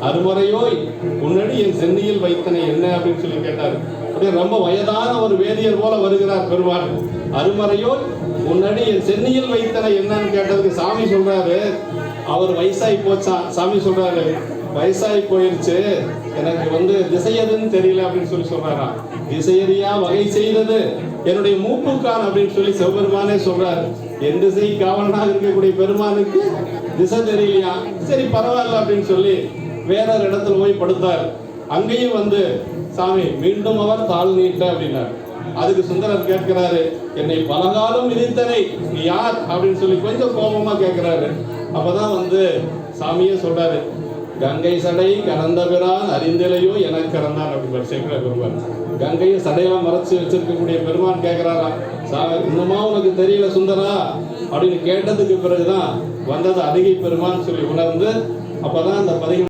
அருமறையோய் முன்னாடி என் சென்னையில் வைத்தனை என்ன அப்படின்னு சொல்லி கேட்டார். அப்படியே ரொம்ப வயதான ஒரு வேதியர் போல வருகிறார் பெருமாள். அருமறையோய் முன்னாடி என் சென்னையில் வைத்தனை என்னன்னு கேட்டதுக்கு சாமி சொல்றாரு. அவர் வயசாகி போச்சா? சாமி சொல்றாரு. வயசாகி போயிருச்சு. எனக்கு வந்து திசையதுன்னு தெரியல அப்படின்னு சொல்லி சொல்றாராம் திசையறியா வகை செய்தது. என்னுடைய மூப்புக்கான் அப்படின்னு சொல்லி சிவபெருமானே சொல்றாரு. என் திசை காவலனாக இருக்கக்கூடிய பெருமானுக்கு திசை தெரியலையா? சரி பரவாயில்ல அப்படின்னு சொல்லி வேற ஒரு இடத்துல போய் படுத்தார். அங்கேயும் வந்து சாமி மீண்டும் அவர் தாழ் நீட்ட அப்படின்னார். அதுக்கு சுந்தரர் கேட்கிறாரு என்னை பலகாலம் விதித்தனை நீ யார்? அப்படின்னு சொல்லி கொஞ்சம் கோபமா கேட்கிறாரு. அப்பதான் வந்து சாமியே சொல்றாரு கங்கை சடை கறந்த பிறான் அறிந்திலையோ எனக்கு கறந்தான் அப்படிங்கிற சேகர பெருமான். கங்கையை சடையா மறைச்சு வச்சிருக்கக்கூடிய பெருமான் கேட்கிறாரா சா இன்னுமா உனக்கு தெரியல சுந்தரா? அப்படின்னு கேட்டதுக்கு பிறகுதான் வந்தது அதிகை பெருமான்னு சொல்லி உணர்ந்து அப்பதான் அந்த பதிகம்